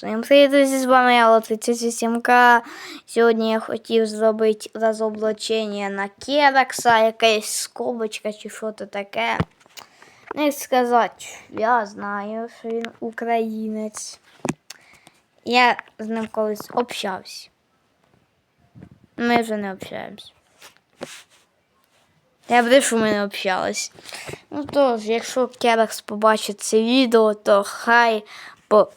Всім привіт, з вами я, Ло 37К. Сьогодні я хотів зробити розоблачення на Керакса, якась скобочка чи що то таке. Ну, як сказати, я знаю, що він українець. Я з ним колись общався. Ми вже не общаємось. Я брешу, ми не общались. Ну тож, якщо Керакс побачить це відео, то хай по...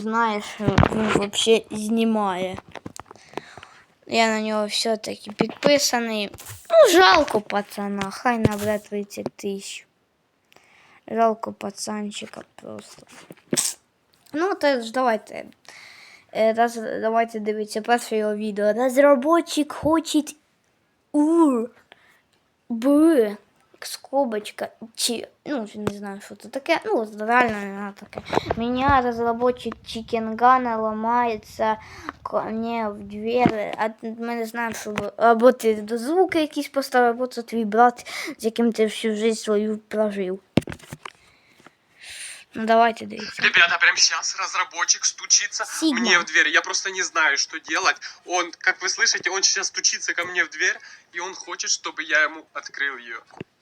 знаєш, він взагалі знімає. Я на нього все-таки підписаний. Ну, жалко пацана, хай набере 30 тисяч. Жалко пацанчика просто. Ну, тож давайте. Е, Раз, давайте дивіться перше його відео. Разработчик хочет ур. Б. Скобочка. Чи, ну, не знаю, що це таке. Ну, реально не таке. Меня разработчик Чикенгана ломается ко мне в двері. А ми не знаємо, що ви- або ти до звуки якісь поставив, або це твій брат, з яким ти всю життя свою прожив. Ну, давайте дивіться. Ребята, прямо сейчас разработчик стучится Сигма. мне в дверь. Я просто не знаю, что делать. Он, как вы слышите, он сейчас стучится ко мне в дверь, и он хочет, чтобы я ему открыл ее.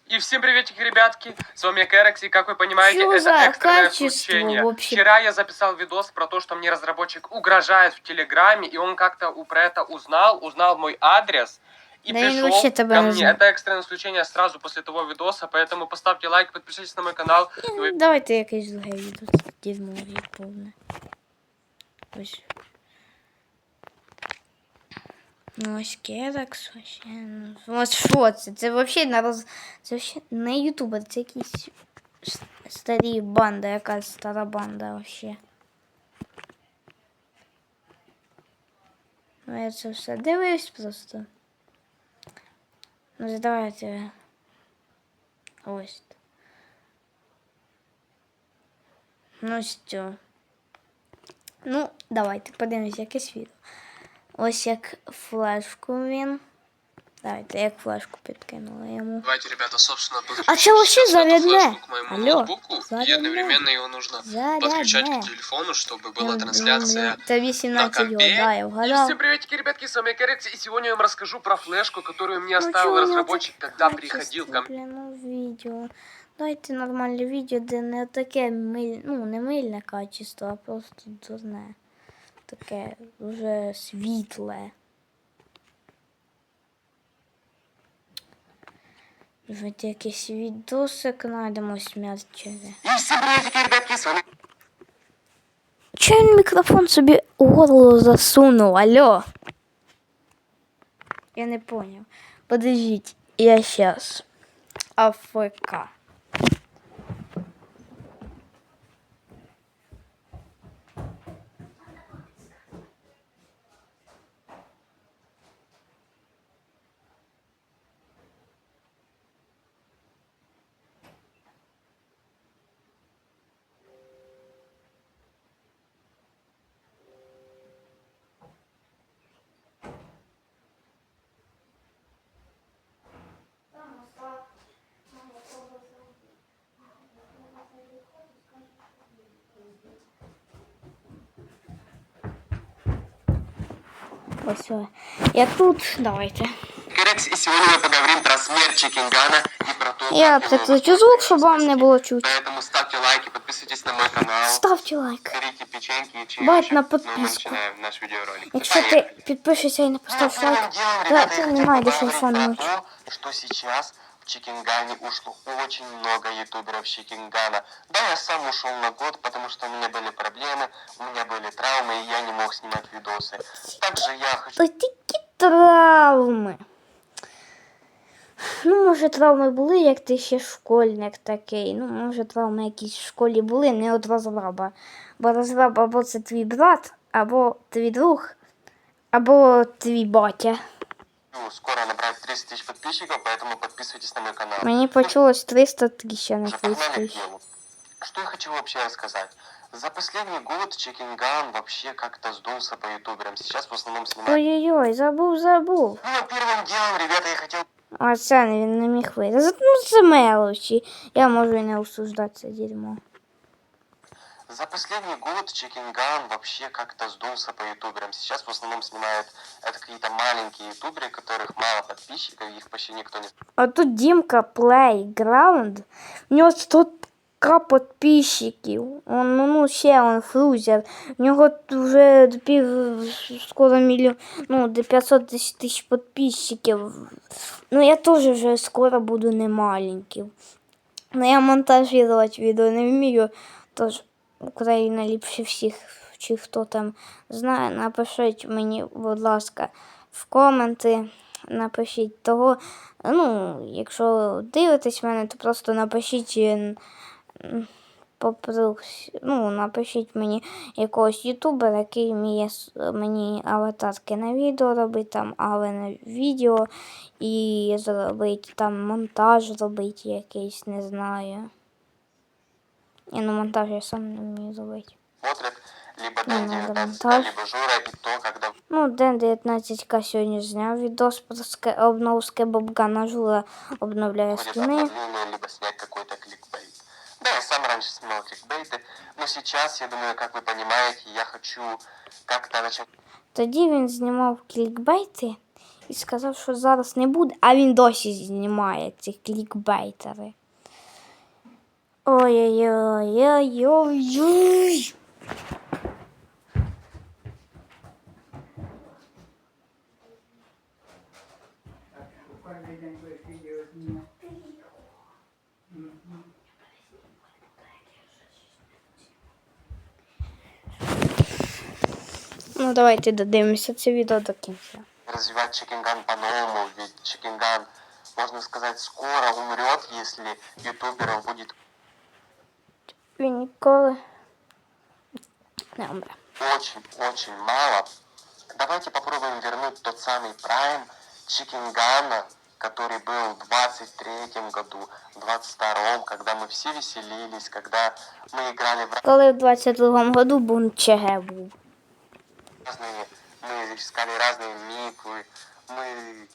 И всем приветики, ребятки. С вами Керекс, и как вы понимаете, Чё это экстренное случение. вообще? Вчера я записал видос про то, что мне разработчик угрожает в Телеграме, и он как-то про это узнал, узнал мой адрес. И Да пришел вообще ко не мне. знает. Это экстренное случение сразу после того видоса, поэтому поставьте лайк, подпишитесь на мой канал. Давайте відео. Це дерьмо є повне. Ось. Ну, ось. Ну, ось що це? Це вообще на роз... Це вообще не ютубер, це якісь старі банда, якась стара банда вообще. Ну, я це все дивився просто. Ну, давайте. Ось. Ну що. Ну, давайте подивимось якесь відео. Ось як флешку він. Давайте, як флешку підкинули йому. Давайте, ребята, собственно, А це вообще сейчас эту зарядне? флешку к моему Алло, ноутбуку, и зарядне. одновременно его нужно Зарядне. подключать к телефону, чтобы была Ну, трансляция ну, Та 18 на його, компе. да, я И вгадав. всем приветики, ребятки, с вами Керекс, и сегодня я вам расскажу про флешку, которую мне Ну, оставил чё у него разработчик, так когда качество, приходил ко мне. Блін, ну відео. Дайте нормальне відео, де не таке миль... ну, не мильне качество, а просто дурне. Таке вже світле. Давайте якийсь відосик знайдемо смертчеве. И всем приветики, ребятки, с вами Че він мікрофон собі у горло засунув, алло? Я не понял. Подождите, я сейчас. АФК. Ось. о. Я тут, давайте. Керекс, и сегодня мы поговорим про смерть Чикингана и про то, Я как его приключу звук, щоб вам не було чуть. Поэтому ставьте лайки, подписывайтесь на мой канал. Ставте лайк. Берите печеньки и Бать чаечек. на Ну, мы подписку. начинаем наш видеоролик. Якщо ти підпишешся і не поставиш лайк, то ти не знайдеш інформацію. что сейчас в Чикингане ушло очень много ютуберов с Чикингана. Да, я сам ушел на год, потому что у меня были проблемы, у меня были травмы, и я не мог снимать видосы. Также я хочу... То тільки травми. Ну, може, травми були, як ти ще школьник такий. Ну, може, травми якісь в школі були, не від розраба. Бо розраб або це твій брат, або твій друг, або твій батя. Ну, Скоро набрать 30 тысяч подписчиков, поэтому подписывайтесь на мой канал. Мені почулось 300 тисяч, а не Уже 30 погнали к тисяч. делу. Что я хочу вообще рассказать? За последний год Чикинган вообще как-то сдулся по ютуберам. Сейчас в основном снимает... Ой-ой-ой, забув, забув. Ну, первым делом, ребята, я хотел А це не- він не міг вийти. Ну, це мелочі. Я можу і не осуждати це дерьмо. За последний год Чикинган вообще как-то сдулся по ютуберам. Сейчас в основном снимают это какие-то маленькие ютуберы, у которых мало подписчиков, их почти никто не А тут Дімка Playground. У нього 100 к підписчиків. Он, ну, ну, ще он фрузер. У нього вже до пів скоро мільйон, ну, до 500 тисяч підписчиків. Ну, я теж вже скоро буду не маленький. Ну, я монтажувати відео не вмію, тож Україна ліпше всіх, чи хто там знає, напишіть мені, будь ласка, в коменти. Напишіть того. Ну, якщо дивитесь мене, то просто напишіть. е, попрось- ну, напишіть мені якогось ютубера, який вміє мені аватарки на відео робити, там, але на відео і зробити там монтаж зробити якийсь, не знаю. Ні, ну монтаж я сам не вмію зробити. смотрят, либо Ну, Дэн надо 19 монтаж. либо Жура, и то, когда Ну, Ден 19К сьогодні зняв відос про ска... обнову Скебобгана Жура обновляє будет скини. обновление, либо снять какой-то кликбейт. Да, я сам раньше снимал кликбейты, но сейчас, я думаю, как вы понимаете, я хочу как-то начать Тоді він знімав клікбейти і сказав, що зараз не буде, а він досі знімає ці клікбейтери. Ой-ой-ой-ой-ой. Ну, давайте додивимося це відео до кінця. развивать Чикинган по-новому, ведь Чикинган, можно сказать, скоро умрет, если ютуберов будет Він ніколи не умре. очень-очень мало. Давайте попробуем вернуть тот самый прайм Чикингана, который был в 23 году, в 22 когда мы все веселились, когда мы играли в Коли в 22-му году був ЧГ був. разные, мы искали разные миквы, мы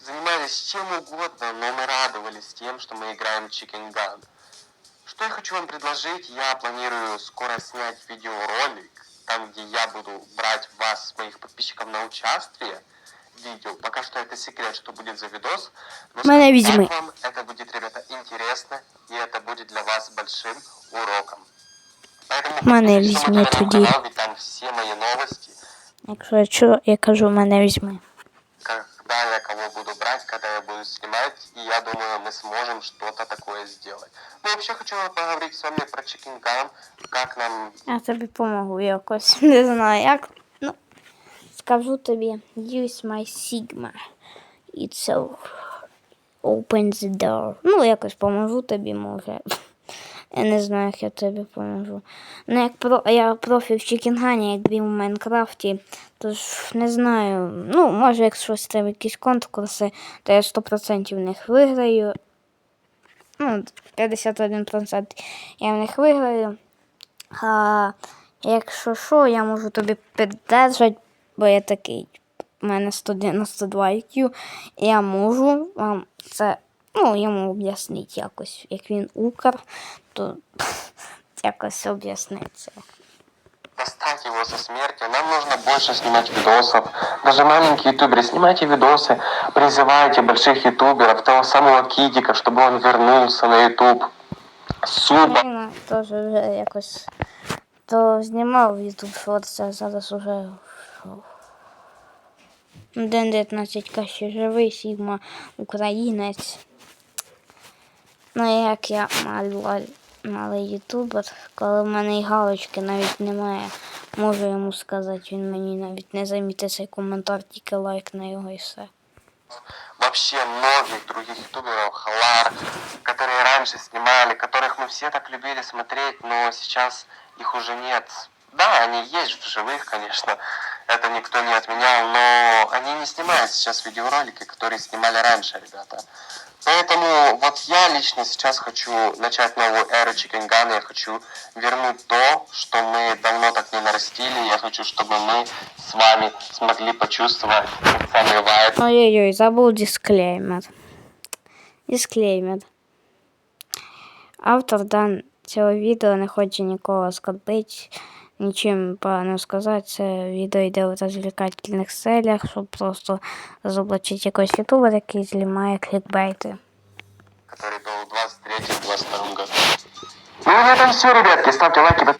занимались чем угодно, но мы радовались тем, что мы играем в Чикинган. Что я хочу вам предложить, я планирую скоро снять видеоролик, там, где я буду брать вас, моих подписчиков, на участие в видео. Пока что это секрет, что будет за видос. Но Мене скажу візьми. вам, это будет, ребята, интересно, и это будет для вас большим уроком. Поэтому Мене подписывайтесь на візьми мой тоді. канал, ведь там все мои новости, Якщо я чую, я кажу, мене візьми. Сможем что-то такое сделать. Ну, вообще хочу поговорить с вами про Чикинган, как нам Я тобі помогу якось. Не знаю як. Ну, скажу тобі, use my Sigma. It's so open the door. Ну, якось поможу тобі, може. Я не знаю, як я тобі поможу. Ну, як про, я профі в Чікінгані, як він в Майнкрафті, тож не знаю. Ну, може, якщо там якісь конкурси, то я 100% в них виграю. Ну, 51% я в них виграю. А якщо що, я можу тобі піддержати, бо я такий. У мене 192 IQ, я можу вам це, ну, йому об'яснити якось. Як він укр, то якось об'яснити це. достать его со смерти. Нам нужно больше снимать видосов. Даже маленькие ютуберы, снимайте видосы, призывайте больших ютуберов, того самого Кидика, чтобы он вернулся на ютуб. Суба. Він теж вже якось то знімав YouTube Shorts, а зараз уже Ден 19 к ще живий, Сігма українець. Ну як я малий, малий ютубер, коли в мене і галочки навіть немає, можу йому сказати, він мені навіть не замітить цей коментар, тільки лайк на його і все. вообще многих других ютуберов, Халар, которые раньше снимали, которых мы все так любили смотреть, но сейчас их уже нет. Да, они есть в живых, конечно, это никто не отменял, но они не снимают сейчас видеоролики, которые снимали раньше, ребята. Поэтому вот я лично сейчас хочу начать новую эру Чикенгана, я хочу вернуть то, что мы давно так не нарастили, я хочу, чтобы мы с вами смогли почувствовать самый вайб, Ой-ой-ой, забув дисклеймер. Дисклеймер. Автор дан цього відео не хочу нікого нічим погано сказати. Це відео йде в розвлекательних целях, щоб просто розоблачити якогось ютубера, який знімає клікбейти. который был в 23-22 году. Ну, на этом все, ребятки. Ставьте лайки,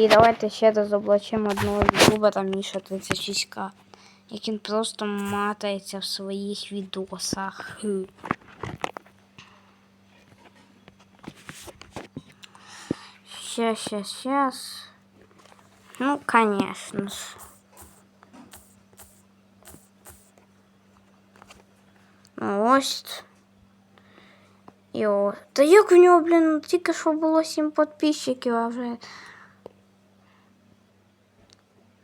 І давайте ще розоблачимо одного ютубера Міша 36к, як він просто матається в своїх відосах. Хм. Щас, щас, щас. Ну, конечно ж. Ну, ось. Йо. Та як в нього, блін, тільки що було 7 підписчиків, а вже.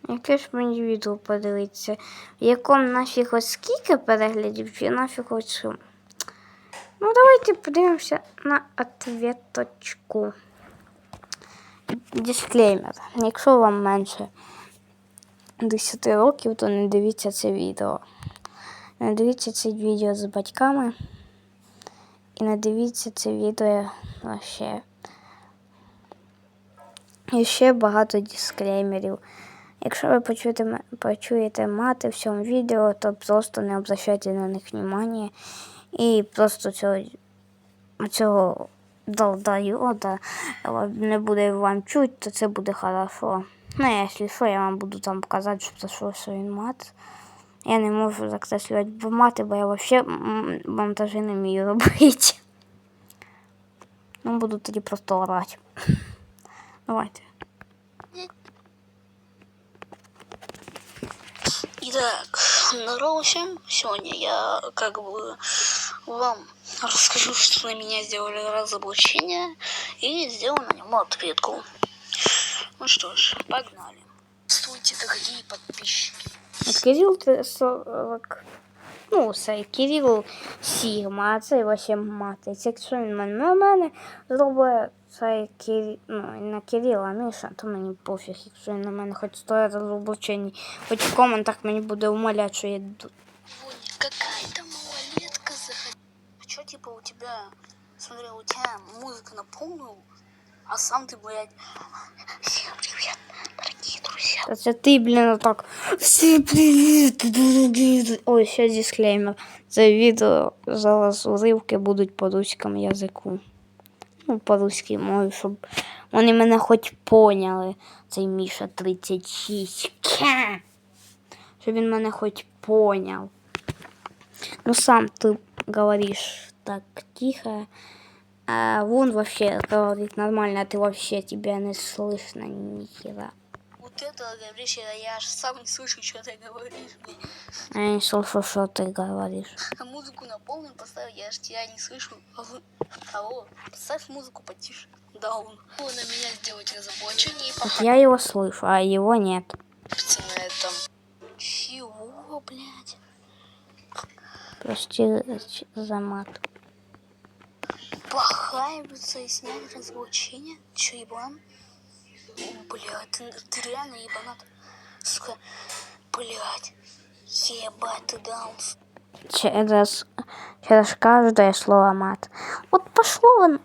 Яке ж мені відео подивитися? В якому нафіг ось скільки переглядів, чи нафіг ось що? Ну, давайте подивимося на ответочку. Дисклеймер. Якщо вам менше 10 років, то не дивіться це відео. Не дивіться це відео з батьками. І не дивіться це відео вообще. І ще багато дисклеймерів. Якщо ви почуєте, почуєте мати в цьому відео, то просто не обращайте на них внимання. І просто цього, цього долдайода не буде вам чуть, то це буде хорошо. Ну, якщо що, я вам буду там казати, що за що, що він мат. Я не можу закреслювати мати, бо я взагалі монтажі не вмію робити. Ну, буду тоді просто орати. Давайте. Итак, здорово всем. Сегодня я как бы вам расскажу, что на меня сделали разоблачение и сделаю на него ответку. Ну что ж, погнали. Здравствуйте, дорогие подписчики. От Кирил це 40. Ну, це Кирил Сігма, а це вообще мати. Це якщо він мене на мене зробить цей Кирил, ну, на Кирила Міша, то мені пофіг, якщо він на мене хоч стоїть розоблачені. Хоч в коментах мені буде умоляти, що я ду- Ой, какая-то типа, у тебя, смотри, у тебя музыка на полную, а сам ты, блядь... Всем привет, дорогие друзья. Та це ти, блін, отак. Всім привіт, дорогі. Ой, ще дисклеймер. Це відео зараз уривки будуть по руському язику. Ну, по руській мові, щоб вони мене хоч поняли. Цей Міша 36. Ка! Щоб він мене хоч поняв. Ну сам ты говоришь так тихо. А вон вообще говорит нормально, а ты вообще тебя не слышно ни хера. Вот это говоришь, я, аж сам не слышу, что ты говоришь. А я не слышу, что ты говоришь. А музыку на полную поставь, я аж тебя не слышу. Алло, Алло, поставь музыку потише. Даун. На меня сделать разоблачение и Я его слышу, а его нет. на этом. Чего, блядь? Прости за мат. Похаиваться и снять разоблачение? Че, ебан? Блядь, ты, ты реально ебанат. Сука, блядь. Ебать, ты даунс. Через, через каждое слово мат. Вот пошло он.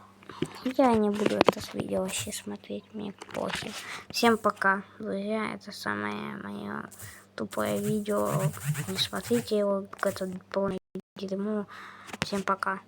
Я не буду это видео вообще смотреть, мне похер. Всем пока, друзья. Это самое мое тупое видео. Не смотрите его, это полное дерьмо. Всем пока.